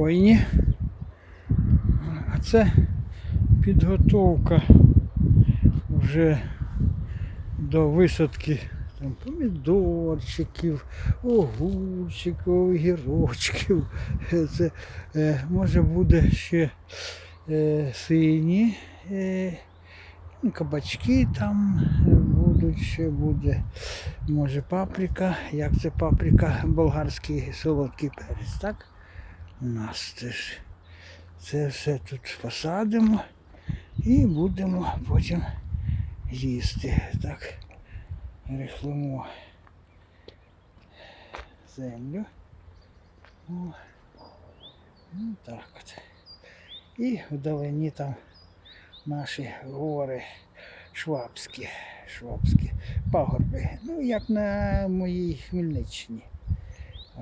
хвойні. А це підготовка вже до висадки там, помідорчиків, огурчиків, огірочків. Це е, може буде ще е, сині. Е, ну, кабачки там будуть, ще буде. Може паприка. Як це паприка? Болгарський солодкий перець, так? У нас теж. Це все тут посадимо і будемо потім їсти. Так, рихлимо землю. О, ну так от. І вдалині там наші гори швабські, швабські пагорби. Ну, як на моїй Хмельниччині.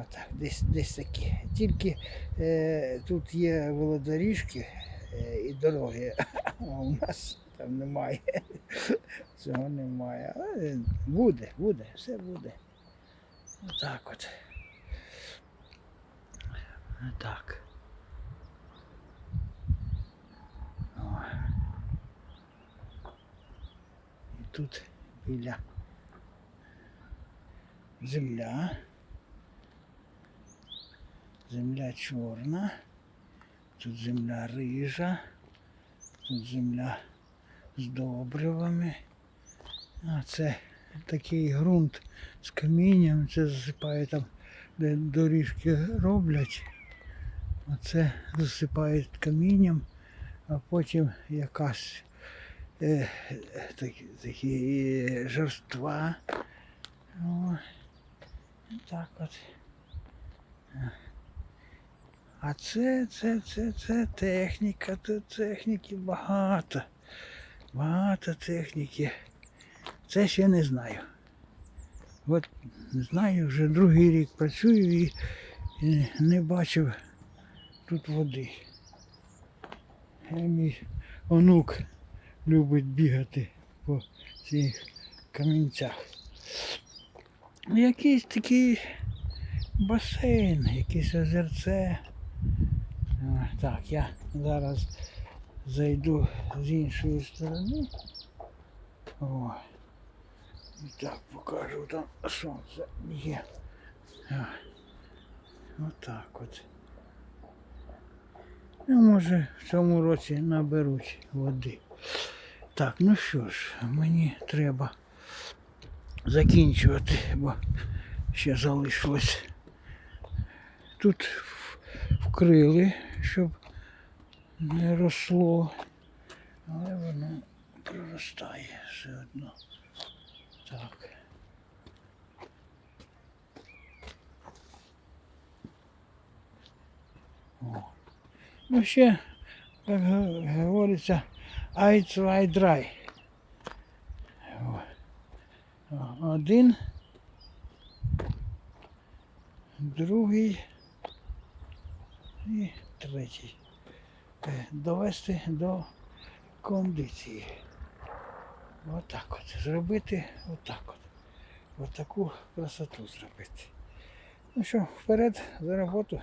Отак, десь, десь такі. Тільки е, тут є велодоріжки е, і дороги, а у нас там немає. Цього немає. Але буде, буде, все буде. Отак от. Отак. О. І тут біля земля. Земля чорна, тут земля рижа, тут земля з добривами. А це такий ґрунт з камінням, це засипає там, де доріжки роблять. Оце засипають камінням, а потім якась е, такі, такі е, жорства. О, так от. А це, це, це, це техніка, тут техніки багато. Багато техніки. Це ще не знаю. От не знаю, вже другий рік працюю і, і не бачив тут води. А мій онук любить бігати по цих камінцях. Якийсь такий басейн, якесь озерце. Так, я зараз зайду з іншої сторони. О. І так покажу, там сонце є. Отак от. Ну, може, в цьому році наберуть води. Так, ну що ж, мені треба закінчувати, бо ще залишилось. Тут вкрили, щоб не росло, але воно проростає все одно. Так. О. Ну ще, як говориться, ай zwei drei. О. О, Один, другий і третій. Е, Довести до кондиції. Отак от. Зробити отак от. Отаку красоту зробити. Ну що, вперед за роботу.